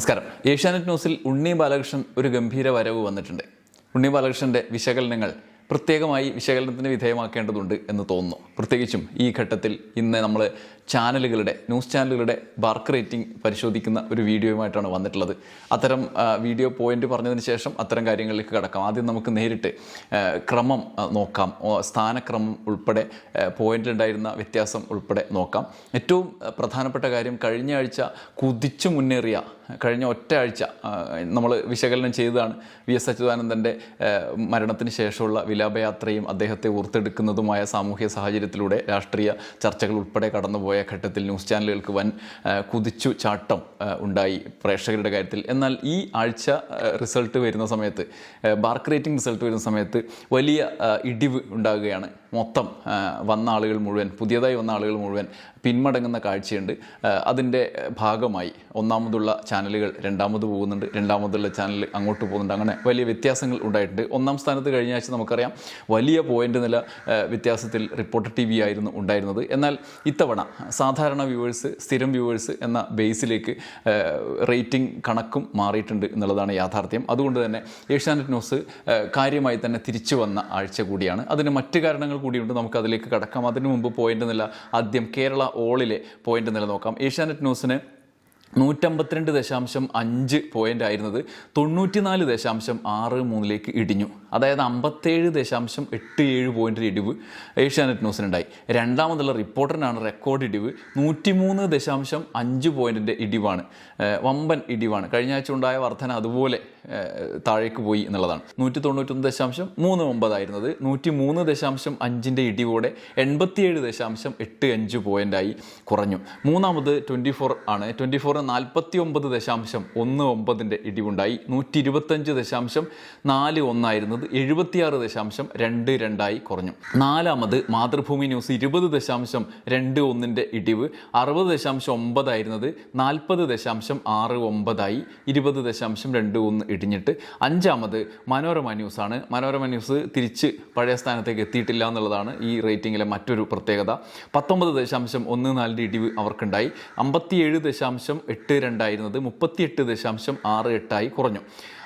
നമസ്കാരം. ഏഷ്യാനെറ്റ് ന്യൂസിൽ ഉണ്ണി ബാലകൃഷ്ണൻ ഒരു ഗംഭീര വരവ് വന്നിട്ടുണ്ട്. ഉണ്ണി ബാലകൃഷ്ണന്റെ വിശകലനങ്ങൾ പ്രത്യേകമായി വിശകലനത്തിന് വിധേയമാക്കേണ്ടതുണ്ട് എന്ന് തോന്നുന്നു. പ്രത്യേകിച്ചും ഈ ഘട്ടത്തിൽ ഇന്ന് നമ്മൾ ചാനലുകളുടെ ന്യൂസ് ചാനലുകളുടെ ബാർക്ക് റേറ്റിംഗ് പരിശോധിക്കുന്ന ഒരു വീഡിയോയുമായിട്ടാണ് വന്നിട്ടുള്ളത്. അത്തരം വീഡിയോ പോയിന്റ് പറഞ്ഞതിന് ശേഷം അത്തരം കാര്യങ്ങളിലേക്ക് കടക്കാം. ആദ്യം നമുക്ക് നേരിട്ട് ക്രമം നോക്കാം. സ്ഥാനക്രമം ഉൾപ്പെടെ പോയിന്റിലുണ്ടായിരുന്ന വ്യത്യാസം ഉൾപ്പെടെ നോക്കാം. ഏറ്റവും പ്രധാനപ്പെട്ട കാര്യം കഴിഞ്ഞ ആഴ്ച കുതിച്ചു മുന്നേറിയ കഴിഞ്ഞ ഒറ്റ ആഴ്ച നമ്മൾ വിശകലനം ചെയ്തതാണ് വി എസ് അച്യുതാനന്ദന്റെ മരണത്തിന് ശേഷമുള്ള വിലാപയാത്രയും അദ്ദേഹത്തെ ഓർത്തെടുക്കുന്നതുമായ സാമൂഹ്യ സാഹചര്യത്തിലൂടെ രാഷ്ട്രീയ ചർച്ചകൾ ഉൾപ്പെടെ കടന്നുപോയ ഘട്ടത്തിൽ ന്യൂസ് ചാനലുകൾക്ക് വൻ കുതിച്ചു ചാട്ടം ഉണ്ടായി പ്രേക്ഷകരുടെ കാര്യത്തിൽ. എന്നാൽ ഈ ആഴ്ച റിസൾട്ട് വരുന്ന സമയത്ത് ബാർക്ക് റേറ്റിംഗ് റിസൾട്ട് വരുന്ന സമയത്ത് വലിയ ഇടിവ് ഉണ്ടാകുകയാണ്. മൊത്തം വന്ന ആളുകൾ മുഴുവൻ പുതിയതായി വന്ന ആളുകൾ മുഴുവൻ പിന്മടങ്ങുന്ന കാഴ്ചയുണ്ട്. അതിന്റെ ഭാഗമായി ഒന്നാമതുള്ള ചാനലുകൾ രണ്ടാമത് പോകുന്നുണ്ട്. രണ്ടാമതുള്ള ചാനൽ അങ്ങോട്ട് പോകുന്നുണ്ട്. അങ്ങനെ വലിയ വ്യത്യാസങ്ങൾ ഉണ്ടായിട്ടുണ്ട്. ഒന്നാം സ്ഥാനത്ത് കഴിഞ്ഞ ആഴ്ച നമുക്കറിയാം വലിയ പോയിന്റ് നില വ്യത്യാസത്തിൽ റിപ്പോർട്ടർ ടി വി ആയിരുന്നു ഉണ്ടായിരുന്നത്. എന്നാൽ ഇത്തവണ സാധാരണ വ്യൂവേഴ്സ് സ്ഥിരം വ്യൂവേഴ്സ് എന്ന ബേസിലേക്ക് റേറ്റിംഗ് കണക്കും മാറിയിട്ടുണ്ട് എന്നുള്ളതാണ് യാഥാർത്ഥ്യം. അതുകൊണ്ട് തന്നെ ഏഷ്യാനെറ്റ് ന്യൂസ് കാര്യമായി തന്നെ തിരിച്ചു വന്ന ആഴ്ച കൂടിയാണ്. അതിന് മറ്റ് കാരണങ്ങൾ കൂടിയുണ്ട്. നമുക്ക് അതിലേക്ക് കടക്കാം. അതിനു മുമ്പ് പോയിന്റ് നില ആദ്യം കേരള ഓളിലെ പോയിന്റ് നില നോക്കാം. ഏഷ്യാനെറ്റ് ന്യൂസിന് നൂറ്റമ്പത്തിരണ്ട് ദശാംശം അഞ്ച് പോയിന്റ് ആയിരുന്നത് തൊണ്ണൂറ്റിനാല് ദശാംശം ആറ് മൂന്നിലേക്ക് ഇടിഞ്ഞു. അതായത് അമ്പത്തേഴ് ദശാംശം എട്ട് ഏഴ് പോയിന്റ് ഇടിവ് ഏഷ്യാനെറ്റ് ന്യൂസിനുണ്ടായി. രണ്ടാമതുള്ള റിപ്പോർട്ടറിനാണ് റെക്കോർഡ് ഇടിവ് നൂറ്റിമൂന്ന് ദശാംശം അഞ്ച് പോയിന്റിന്റെ ഇടിവാണ്. വമ്പൻ ഇടിവാണ്. കഴിഞ്ഞ ആഴ്ച ഉണ്ടായ വർധന അതുപോലെ താഴേക്ക് പോയി എന്നുള്ളതാണ്. നൂറ്റി തൊണ്ണൂറ്റൊന്ന് ദശാംശം മൂന്ന് ഒമ്പതായിരുന്നത്. നൂറ്റി മൂന്ന് ദശാംശം അഞ്ചിന്റെ ഇടിവോടെ എൺപത്തിയേഴ് ദശാംശം എട്ട് അഞ്ച് പോയിന്റായി കുറഞ്ഞു. മൂന്നാമത് ട്വന്റി ഫോർ ആണ്. ട്വന്റി ഫോർ നാൽപ്പത്തി ഒമ്പത് ദശാംശം ഒന്ന് ഒമ്പതിന്റെ ഇടിവുണ്ടായി. നൂറ്റി ഇരുപത്തഞ്ച് ദശാംശം നാല് ഒന്നായിരുന്നത് എഴുപത്തിയാറ് ദശാംശം രണ്ട് രണ്ടായി കുറഞ്ഞു. നാലാമത് മാതൃഭൂമി ന്യൂസ് ഇരുപത് ദശാംശം രണ്ട് ഒന്നിന്റെ ഇടിവ് അറുപത് ദശാംശം ഒമ്പതായിരുന്നത് നാൽപ്പത് ദശാംശം ആറ് ഒമ്പതായി ഇരുപത് ദശാംശം രണ്ട് ഒന്ന് ഇടിഞ്ഞിട്ട് അഞ്ചാമത് മനോരമ ന്യൂസാണ്. മനോരമ ന്യൂസ് തിരിച്ച് പഴയ സ്ഥാനത്തേക്ക് എത്തിയിട്ടില്ല എന്നുള്ളതാണ് ഈ റേറ്റിംഗിലെ മറ്റൊരു പ്രത്യേകത. പത്തൊമ്പത് ദശാംശം ഒന്ന് നാലിന്റെ ഇടിവ് അവർക്കുണ്ടായി. അമ്പത്തിയേഴ് ദശാംശം എട്ട് രണ്ടായിരുന്നത് മുപ്പത്തിയെട്ട് ദശാംശം ആറ് എട്ടായി കുറഞ്ഞു.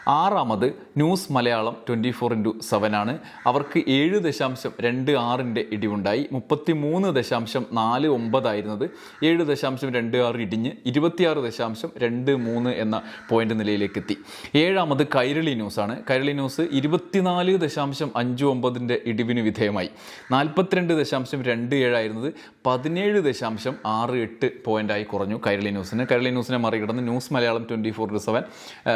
ആറാമത് news Malayalam twenty four into seven ആണ്. അവർക്ക് ഏഴ് ദശാംശം രണ്ട് ആറിന്റെ ഇടിവുണ്ടായി. മുപ്പത്തി മൂന്ന് ദശാംശം നാല് ഒമ്പതായിരുന്നത്. ഏഴ് ദശാംശം രണ്ട് ആറ് ഇടിഞ്ഞ് ഇരുപത്തിയാറ് ദശാംശം രണ്ട് മൂന്ന് എന്ന പോയിന്റ് നിലയിലേക്ക് എത്തി ഏഴാമത് കൈരളി ന്യൂസാണ് കൈരളി ന്യൂസ് ഇരുപത്തിനാല് ദശാംശം അഞ്ച് ഒമ്പതിന്റെ ഇടിവിന് വിധേയമായി. നാൽപ്പത്തിരണ്ട് ദശാംശം രണ്ട് ഏഴായിരുന്നത് പതിനേഴ് ദശാംശം ആറ് എട്ട് പോയിന്റായി കുറഞ്ഞു കൈരളി ന്യൂസിന്. കൈരളി ന്യൂസിനെ മറികടന്ന് news Malayalam twenty four seven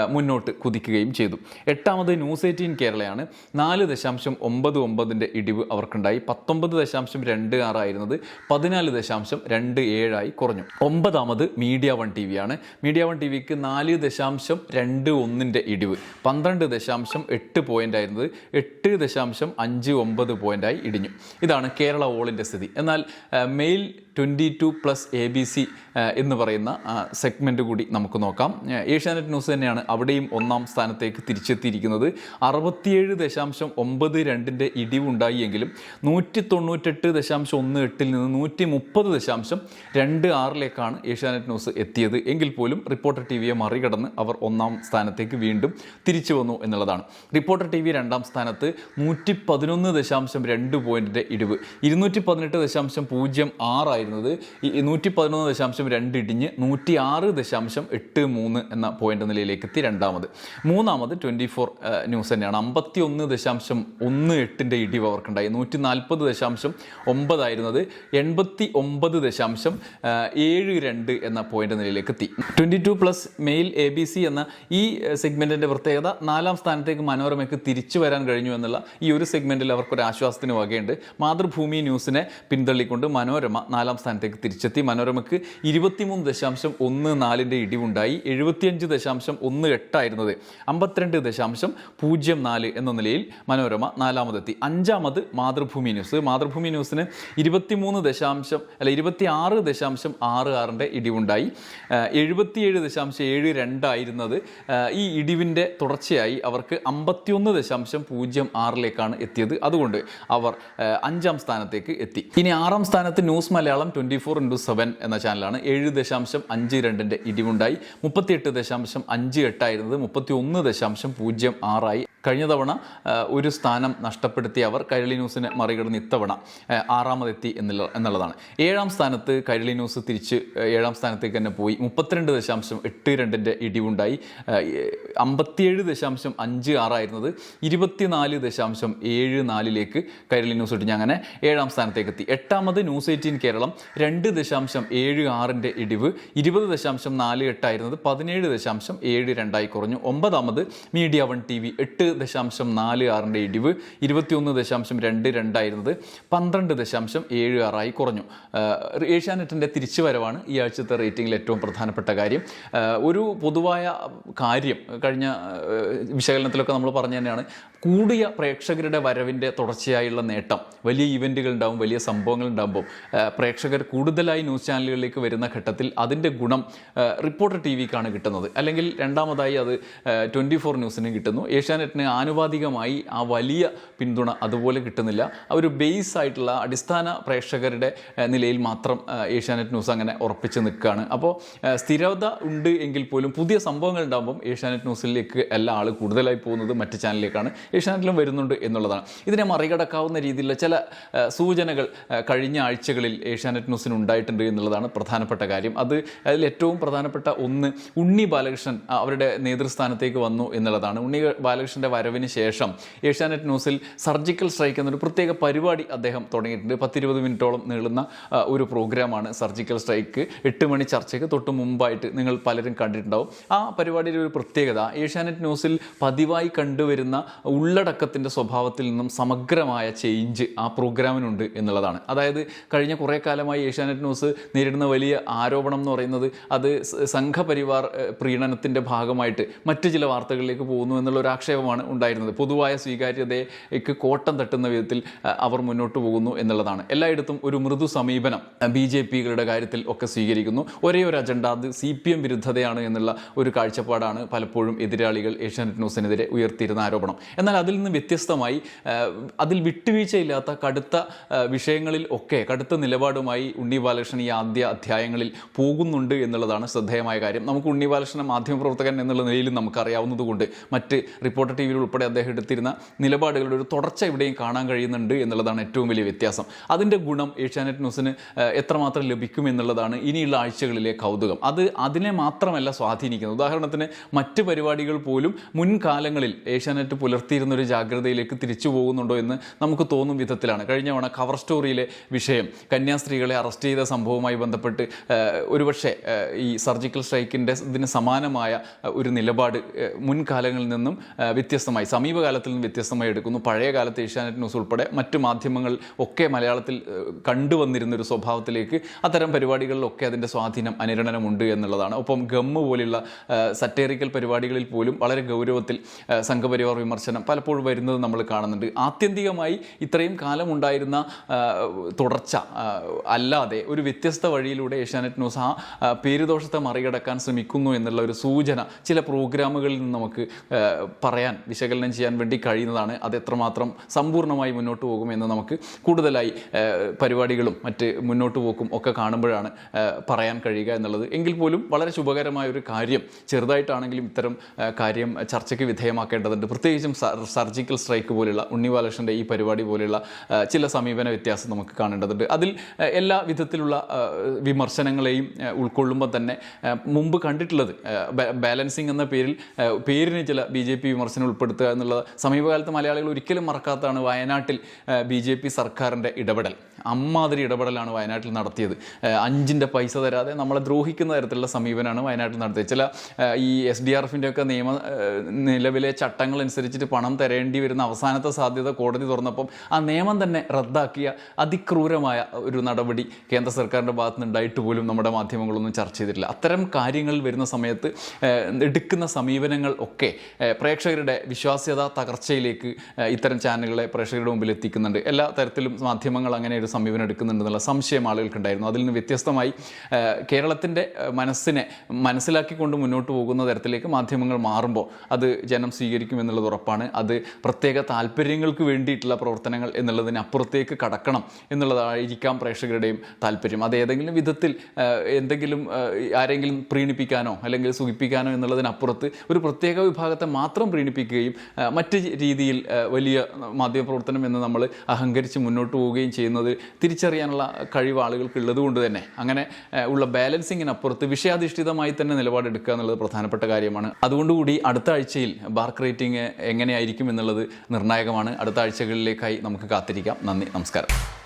മുന്നോട്ട് കുതിക്കുകയും ചെയ്തു. എട്ടാമത് ന്യൂസ് എയ്റ്റീൻ കേരളയാണ്. നാല് ദശാംശം ഒമ്പത് ഒമ്പതിന്റെ ഇടിവ് അവർക്കുണ്ടായി. പത്തൊമ്പത് ദശാംശം രണ്ട് ആറായിരുന്നത് പതിനാല് ദശാംശം രണ്ട് ഏഴായി കുറഞ്ഞു. ഒമ്പതാമത് മീഡിയ വൺ ടി വിയാണ് മീഡിയ വൺ ടി വിക്ക് നാല് ദശാംശം രണ്ട് ഒന്നിന്റെ ഇടിവ്. പന്ത്രണ്ട് ദശാംശം എട്ട് പോയിന്റ് ആയിരുന്നത് എട്ട് ദശാംശം അഞ്ച് ഒമ്പത് പോയിന്റായി ഇടിഞ്ഞു. ഇതാണ് കേരള ഓളിന്റെ സ്ഥിതി. എന്നാൽ male twenty two plus A B C എന്ന് പറയുന്ന സെഗ്മെന്റ് കൂടി നമുക്ക് നോക്കാം. ഏഷ്യാനെറ്റ് ന്യൂസ് തന്നെയാണ്. അവിടെയും ഒന്നാം സ്ഥാനത്തേക്ക് തിരിച്ചെത്തിയിരിക്കുന്നത് അറുപത്തിയേഴ് ദശാംശം ഒമ്പത് രണ്ടിന്റെ ഇടിവുണ്ടായിയെങ്കിലും നൂറ്റി തൊണ്ണൂറ്റെട്ട് ദശാംശം ഒന്ന് എട്ടിൽ നിന്ന് നൂറ്റി മുപ്പത് ദശാംശം രണ്ട് ആറിലേക്കാണ് ഏഷ്യാനെറ്റ് ന്യൂസ് എത്തിയത്. എങ്കിൽ പോലും റിപ്പോർട്ടർ ടി വിയെ മറികടന്ന് അവർ ഒന്നാം സ്ഥാനത്തേക്ക് വീണ്ടും തിരിച്ചു വന്നു എന്നുള്ളതാണ്. റിപ്പോർട്ടർ ടി വി രണ്ടാം സ്ഥാനത്ത് നൂറ്റി പതിനൊന്ന് ദശാംശം രണ്ട് പോയിന്റിന്റെ ഇടിവ്. ഇരുന്നൂറ്റി പതിനെട്ട് ദശാംശം പൂജ്യം ആറായിരുന്നത് നൂറ്റി പതിനൊന്ന് ദശാംശം രണ്ട് ഇടിഞ്ഞ് നൂറ്റി ആറ് ദശാംശം എട്ട് മൂന്ന് എന്ന പോയിന്റ് നിലയിലേക്ക് എത്തി രണ്ടാമത്. മൂന്നാമത് ട്വന്റി ഫോർ ന്യൂസ് തന്നെയാണ്. അമ്പത്തി ഒന്ന് ദശാംശം ഒന്ന് എട്ടിന്റെ ഇടിവ് അവർക്കുണ്ടായി. നൂറ്റി നാൽപ്പത് ദശാംശം ഒമ്പതായിരുന്നത് എൺപത്തി ഒമ്പത് ദശാംശം ഏഴ് രണ്ട് എന്ന പോയിന്റ് നിലയിലേക്ക് എത്തി. Twenty two plus male A B C എന്ന ഈ സെഗ്മെന്റിന്റെ പ്രത്യേകത നാലാം സ്ഥാനത്തേക്ക് മനോരമയ്ക്ക് തിരിച്ചു വരാൻ കഴിഞ്ഞു എന്നുള്ള ഈ ഒരു സെഗ്മെന്റിൽ അവർക്കൊരു ആശ്വാസത്തിന് വകയുണ്ട്. മാതൃഭൂമി ന്യൂസിനെ പിന്തള്ളിക്കൊണ്ട് മനോരമ നാലാം സ്ഥാനത്തേക്ക് തിരിച്ചെത്തി. മനോരമയ്ക്ക് ഇരുപത്തിമൂന്ന് ദശാംശം ഒന്ന് നാലിന്റെ ഇടിവുണ്ടായി. എഴുപത്തിയഞ്ച് ദശാംശം ഒന്ന് എട്ടായിരുന്നത് അമ്പത്തിരണ്ട് ദശാംശം പൂജ്യം നാല് എന്ന നിലയിൽ മനോരമ നാലാമതെത്തി. അഞ്ചാമത് മാതൃഭൂമി ന്യൂസ്. മാതൃഭൂമി ന്യൂസിന് ഇരുപത്തിമൂന്ന് ദശാംശം അല്ല ഇരുപത്തി ആറ് ദശാംശം ആറ് ആറിന്റെ ഇടിവുണ്ടായി. എഴുപത്തിയേഴ് ദശാംശം ഏഴ് രണ്ടായിരുന്നത് ഈ ഇടിവിന്റെ തുടർച്ചയായി അവർക്ക് അമ്പത്തിയൊന്ന് ദശാംശം പൂജ്യം ആറിലേക്കാണ് എത്തിയത്. അതുകൊണ്ട് അവർ അഞ്ചാം സ്ഥാനത്തേക്ക് എത്തി. ഇനി ആറാം സ്ഥാനത്ത് news Malayalam twenty four into seven എന്ന ചാനലാണ്. ഏഴ് ദശാംശം അഞ്ച് രണ്ടിന്റെ ഇടിവുണ്ടായി. മുപ്പത്തിയെട്ട് ദശാംശം അഞ്ച് എട്ടായിരുന്നത് മുപ്പത്തി ഒന്ന് ദശാംശം പൂജ്യം ആറായി കഴിഞ്ഞ തവണ ഒരു സ്ഥാനം നഷ്ടപ്പെടുത്തിയ അവർ കൈരളി ന്യൂസിനെ മറികടന്ന് ഇത്തവണ ആറാമതെത്തി എന്നുള്ള എന്നുള്ളതാണ്. ഏഴാം സ്ഥാനത്ത് കൈരളി ന്യൂസ് തിരിച്ച് ഏഴാം സ്ഥാനത്തേക്ക് തന്നെ പോയി. മുപ്പത്തിരണ്ട് ദശാംശം എട്ട് രണ്ടിന്റെ ഇടിവുണ്ടായി. അമ്പത്തിയേഴ് ദശാംശം അഞ്ച് ആറായിരുന്നത് ഇരുപത്തിനാല് ദശാംശം ഏഴ് നാലിലേക്ക് കൈരളി ന്യൂസ് ഇട്ടിഞ്ഞ് അങ്ങനെ ഏഴാം സ്ഥാനത്തേക്ക് എത്തി. എട്ടാമത് ന്യൂസ് എയ്റ്റീൻ കേരളം രണ്ട് ദശാംശം ഏഴ് ആറിന്റെ ഇടിവ് ഇരുപത് ദശാംശം നാല് എട്ടായിരുന്നത് പതിനേഴ് ദശാംശം ഏഴ് രണ്ടായി കുറഞ്ഞു. ഒമ്പതാമത് മീഡിയ വൺ ടി വി എട്ട് ദശാംശം നാല് ആറിന്റെ ഇടിവ് ഇരുപത്തിയൊന്ന് ദശാംശം രണ്ട് രണ്ടായിരുന്നത് പന്ത്രണ്ട് ദശാംശം ഏഴ് ആറായി കുറഞ്ഞു. ഏഷ്യാനെറ്റിന്റെ തിരിച്ചുവരവാണ് ഈ ആഴ്ചത്തെ റേറ്റിംഗിൽ ഏറ്റവും പ്രധാനപ്പെട്ട കാര്യം. ഒരു പൊതുവായ കാര്യം കഴിഞ്ഞ വിശകലനത്തിലൊക്കെ നമ്മൾ പറഞ്ഞു തന്നെയാണ് കൂടിയ പ്രേക്ഷകരുടെ വരവിന്റെ തുടർച്ചയായുള്ള നേട്ടം. വലിയ ഇവന്റുകൾ ഉണ്ടാവും വലിയ സംഭവങ്ങൾ ഉണ്ടാകുമ്പോൾ പ്രേക്ഷകർ കൂടുതലായി ന്യൂസ് ചാനലുകളിലേക്ക് വരുന്ന ഘട്ടത്തിൽ അതിന്റെ ഗുണം റിപ്പോർട്ടർ ടി വിക്കാണ് കിട്ടുന്നത്. അല്ലെങ്കിൽ രണ്ടാമതായി അത് ട്വന്റി ഫോർ ന്യൂസിന് കിട്ടുന്നു. ഏഷ്യാനെറ്റിന് ആനുപാതികമായി ആ വലിയ പിന്തുണ അതുപോലെ കിട്ടുന്നില്ല. ആ ഒരു ബേസ് ആയിട്ടുള്ള അടിസ്ഥാന പ്രേക്ഷകരുടെ നിലയിൽ മാത്രം ഏഷ്യാനെറ്റ് ന്യൂസ് അങ്ങനെ ഉറപ്പിച്ച് നിൽക്കുകയാണ്. അപ്പോൾ സ്ഥിരത ഉണ്ട് എങ്കിൽ പോലും പുതിയ സംഭവങ്ങൾ ഉണ്ടാകുമ്പം ഏഷ്യാനെറ്റ് ന്യൂസിലേക്ക് എല്ലാ ആൾ കൂടുതലായി പോകുന്നത് മറ്റ് ചാനലിലേക്കാണ് ഏഷ്യാനെറ്റിലും വരുന്നുണ്ട് എന്നുള്ളതാണ്. ഇതിനെ മറികടക്കാവുന്ന രീതിയിലുള്ള ചില സൂചനകൾ കഴിഞ്ഞ ആഴ്ചകളിൽ ഏഷ്യാനെറ്റ് ന്യൂസിന് ഉണ്ടായിട്ടുണ്ട് എന്നുള്ളതാണ് പ്രധാനപ്പെട്ട കാര്യം. അത് അതിൽ ഏറ്റവും പ്രധാനപ്പെട്ട ഒന്ന് ഉണ്ണി ബാലകൃഷ്ണൻ അവരുടെ നേതൃസ്ഥാനത്തേക്ക് വന്നു എന്നുള്ളതാണ്. ഉണ്ണി ബാലകൃഷ്ണന്റെ വരവിന് ശേഷം ഏഷ്യാനെറ്റ് ന്യൂസിൽ സർജിക്കൽ സ്ട്രൈക്ക് എന്നൊരു പ്രത്യേക പരിപാടി അദ്ദേഹം തുടങ്ങിയിട്ടുണ്ട്. പത്തിരുപത് മിനിറ്റോളം നീളുന്ന ഒരു പ്രോഗ്രാമാണ് സർജിക്കൽ സ്ട്രൈക്ക്. എട്ട് മണി ചർച്ചയ്ക്ക് തൊട്ട് മുമ്പായിട്ട് നിങ്ങൾ പലരും കണ്ടിട്ടുണ്ടാവും. ആ പരിപാടിയുടെ ഒരു പ്രത്യേകത ഏഷ്യാനെറ്റ് ന്യൂസിൽ പതിവായി കണ്ടുവരുന്ന ഉള്ളടക്കത്തിന്റെ സ്വഭാവത്തിൽ നിന്നും സമഗ്രമായ ചേഞ്ച് ആ പ്രോഗ്രാമിനുണ്ട് എന്നുള്ളതാണ്. അതായത് കഴിഞ്ഞ കുറേ കാലമായി ഏഷ്യാനെറ്റ് ന്യൂസ് നേരിടുന്ന വലിയ ആരോപണം എന്ന് പറയുന്നത് അത് സംഘപരിവാർ പ്രീണനത്തിന്റെ ഭാഗമായിട്ട് മറ്റു ചില വാർത്തകളിലേക്ക് പോകുന്നു എന്നുള്ള ഒരു ആക്ഷേപമാണ് ഉണ്ടായിരുന്നത്. പൊതുവായ സ്വീകാര്യതയ്ക്ക് കോട്ടം തട്ടുന്ന വിധത്തിൽ അവർ മുന്നോട്ട് പോകുന്നു എന്നുള്ളതാണ്. എല്ലായിടത്തും ഒരു മൃദു സമീപനം ബി ജെ പികളുടെ കാര്യത്തിൽ ഒക്കെ സ്വീകരിക്കുന്നു. ഒരേ ഒരു അജണ്ട അത് സി പി എം വിരുദ്ധതയാണ് എന്നുള്ള ഒരു കാഴ്ചപ്പാടാണ് പലപ്പോഴും എതിരാളികൾ ഏഷ്യാനെറ്റ് ന്യൂസിനെതിരെ ഉയർത്തിയിരുന്ന ആരോപണം. എന്നാൽ അതിൽ നിന്ന് വ്യത്യസ്തമായി അതിൽ വിട്ടുവീഴ്ചയില്ലാത്ത കടുത്ത വിഷയങ്ങളിൽ ഒക്കെ കടുത്ത നിലപാടുമായി ഉണ്ണി ബാലകൃഷ്ണൻ ഈ ആദ്യ അധ്യായങ്ങളിൽ പോകുന്നുണ്ട് എന്നുള്ളതാണ് ശ്രദ്ധേയമായ കാര്യം. നമുക്ക് ഉണ്ണി ബാലകൃഷ്ണൻ മാധ്യമപ്രവർത്തകൻ എന്നുള്ള നിലയിൽ നമുക്കറിയാവുന്നതുകൊണ്ട് മറ്റ് റിപ്പോർട്ടർ ടി വിയിൽ ഉൾപ്പെടെ അദ്ദേഹം എടുത്തിരുന്ന നിലപാടുകളുടെ ഒരു തുടർച്ച ഇവിടെയും കാണാൻ കഴിയുന്നുണ്ട് എന്നുള്ളതാണ് ഏറ്റവും വലിയ വ്യത്യാസം. അതിന്റെ ഗുണം ഏഷ്യാനെറ്റ് ന്യൂസിന് എത്രമാത്രം ലഭിക്കും എന്നുള്ളതാണ് ഇനിയുള്ള ആഴ്ചകളിലെ കൗതുകം. അത് അതിനെ മാത്രമല്ല സ്വാധീനിക്കുന്നത്. ഉദാഹരണത്തിന് മറ്റ് പരിപാടികൾ പോലും മുൻകാലങ്ങളിൽ ഏഷ്യാനെറ്റ് പുലർത്തിയിരുന്ന ഒരു ജാഗ്രതയിലേക്ക് തിരിച്ചു പോകുന്നുണ്ടോ എന്ന് നമുക്ക് തോന്നും വിധത്തിലാണ്. കഴിഞ്ഞ തവണ കവർ സ്റ്റോറിയിലെ വിഷയം കന്യാസ്ത്രീകളെ അറസ്റ്റ് ചെയ്ത സംഭവവുമായി ബന്ധപ്പെട്ട് ഒരുപക്ഷെ ഈ സർജിക്കൽ സ്ട്രൈക്കിന്റെ ഇതിന് സമാനമായ ഒരു നിലപാട് മുൻകാലങ്ങളിൽ നിന്നും വ്യത്യസ്തമായി സമീപകാലത്തിൽ നിന്നും വ്യത്യസ്തമായി എടുക്കുന്നു. പഴയ കാലത്ത് ഏഷ്യാനെറ്റ് ന്യൂസ് ഉൾപ്പെടെ മറ്റ് മാധ്യമങ്ങൾ ഒക്കെ മലയാളത്തിൽ കണ്ടുവന്നിരുന്ന ഒരു സ്വഭാവത്തിലേക്ക് അത്തരം പരിപാടികളിലൊക്കെ അതിന്റെ സ്വാധീനം അനുരണനമുണ്ട് എന്നുള്ളതാണ്. ഒപ്പം ഗമ്മ് പോലുള്ള സറ്റേറിക്കൽ പരിപാടികളിൽ പോലും വളരെ ഗൗരവത്തിൽ സംഘപരിവാർ വിമർശനം പലപ്പോഴും വരുന്നത് നമ്മൾ കാണുന്നുണ്ട്. ആത്യന്തികമായി ഇത്രയും കാലം ഉണ്ടായിരുന്ന തുടർച്ച അല്ലാതെ ഒരു വ്യത്യസ്ത വഴിയിലൂടെ ഏഷ്യാനെറ്റ് ന്യൂസ് ആ പേരുദോഷത്തെ മറികടക്കാൻ ശ്രമിക്കുന്നു എന്നുള്ള ഒരു സൂചന ചില പ്രോഗ്രാമുകളിൽ നിന്ന് നമുക്ക് പറയാൻ വിശകലനം ചെയ്യാൻ വേണ്ടി കഴിയുന്നതാണ്. അത് എത്രമാത്രം സമ്പൂർണമായി മുന്നോട്ട് പോകുമെന്ന് നമുക്ക് കൂടുതലായി പരിപാടികളും മറ്റ് മുന്നോട്ട് പോക്കും ഒക്കെ കാണുമ്പോഴാണ് പറയാൻ കഴിയുക എന്നുള്ളത്. എങ്കിൽ പോലും വളരെ ശുഭകരമായ ഒരു കാര്യം ചെറുതായിട്ടാണെങ്കിലും ഇത്തരം കാര്യം ചർച്ചയ്ക്ക് വിധേയമാക്കേണ്ടതുണ്ട്. പ്രത്യേകിച്ചും സർജിക്കൽ സ്ട്രൈക്ക് പോലുള്ള ഉണ്ണി ബാലകൃഷ്ണന്റെ ഈ പരിപാടി പോലെയുള്ള ചില സമീപന വ്യത്യാസം നമുക്ക് കാണേണ്ടതുണ്ട്. അതിൽ എല്ലാ വിധത്തിലുള്ള വിമർശനങ്ങളെയും ഉൾക്കൊള്ളുമ്പോൾ തന്നെ മുമ്പ് കണ്ടിട്ടുള്ളത് ബാലൻസിങ് എന്ന പേരിൽ പേരിന് ചില ബി ജെ പി വിമർശനം ഉൾപ്പെടുത്തുക എന്നുള്ളത് സമീപകാലത്ത് മലയാളികൾ ഒരിക്കലും മറക്കാത്തതാണ് വയനാട്ടിൽ ബി ജെ പി സർക്കാരിന്റെ ഇടപെടൽ. അമ്മാതിരി ഇടപെടലാണ് വയനാട്ടിൽ നടത്തിയത്. അഞ്ചിന്റെ പൈസ തരാതെ നമ്മളെ ദ്രോഹിക്കുന്ന തരത്തിലുള്ള സമീപനമാണ് വയനാട്ടിൽ നടത്തിയത്. ചില ഈ എസ് ഡി ആർ എഫിന്റെ ഒക്കെ നിയമ നിലവിലെ ചട്ടങ്ങൾ അനുസരിച്ചിട്ട് പണം തരേണ്ടി വരുന്ന അവസാനത്തെ സാധ്യത കോടതി തുറന്നപ്പം ആ നിയമം തന്നെ റദ്ദാക്കിയ അതിക്രൂരമായ ഒരു നടപടി കേന്ദ്ര സർക്കാരിന്റെ ഭാഗത്ത് നിന്നുണ്ടായിട്ട് പോലും നമ്മുടെ മാധ്യമങ്ങളൊന്നും ചർച്ച ചെയ്തിട്ടില്ല. അത്തരം കാര്യങ്ങൾ വരുന്ന സമയത്ത് എടുക്കുന്ന സമീപനങ്ങൾ ഒക്കെ പ്രേക്ഷകരുടെ വിശ്വാസ്യത തകർച്ചയിലേക്ക് ഇത്തരം ചാനലുകളെ പ്രേക്ഷകരുടെ മുമ്പിൽ എത്തിക്കുന്നുണ്ട്. എല്ലാ തരത്തിലും മാധ്യമങ്ങൾ അങ്ങനെ ഒരു ഒരു സമീപനം എടുക്കുന്നുണ്ടെന്നുള്ള സംശയം ആളുകൾക്കുണ്ടായിരുന്നു. അതിൽ നിന്ന് വ്യത്യസ്തമായി കേരളത്തിന്റെ മനസ്സിനെ മനസ്സിലാക്കിക്കൊണ്ട് മുന്നോട്ട് പോകുന്ന തരത്തിലേക്ക് മാധ്യമങ്ങൾ മാറുമ്പോൾ അത് ജനം സ്വീകരിക്കും എന്നുള്ളത് ഉറപ്പാണ്. അത് പ്രത്യേക താല്പര്യങ്ങൾക്ക് വേണ്ടിയിട്ടുള്ള പ്രവർത്തനങ്ങൾ എന്നുള്ളതിനപ്പുറത്തേക്ക് കടക്കണം എന്നുള്ളതായിരിക്കാം പ്രേക്ഷകരുടെയും താല്പര്യം. അത് ഏതെങ്കിലും വിധത്തിൽ എന്തെങ്കിലും ആരെങ്കിലും പ്രീണിപ്പിക്കാനോ അല്ലെങ്കിൽ സുഖിപ്പിക്കാനോ എന്നുള്ളതിനപ്പുറത്ത് ഒരു പ്രത്യേക വിഭാഗത്തെ മാത്രം പ്രീണിപ്പിക്കുകയും മറ്റ് രീതിയിൽ വലിയ മാധ്യമപ്രവർത്തനം എന്ന് നമ്മൾ അഹങ്കരിച്ച് മുന്നോട്ട് പോവുകയും ചെയ്യുന്നത് തിരിച്ചറിയാനുള്ള കഴിവ് ആളുകൾക്ക് ഉള്ളത് കൊണ്ട് തന്നെ. അങ്ങനെ ഉള്ള ബാലൻസിങ്ങിനപ്പുറത്ത് വിഷയാധിഷ്ഠിതമായി തന്നെ നിലപാടെടുക്കുക എന്നുള്ളത് പ്രധാനപ്പെട്ട കാര്യമാണ്. അതുകൊണ്ടുകൂടി അടുത്ത ആഴ്ചയിൽ ബാർക്ക് റേറ്റിംഗ് എങ്ങനെയായിരിക്കും എന്നുള്ളത് നിർണായകമാണ്. അടുത്ത ആഴ്ചകളിലേക്കായി നമുക്ക് കാത്തിരിക്കാം. നന്ദി നമസ്കാരം.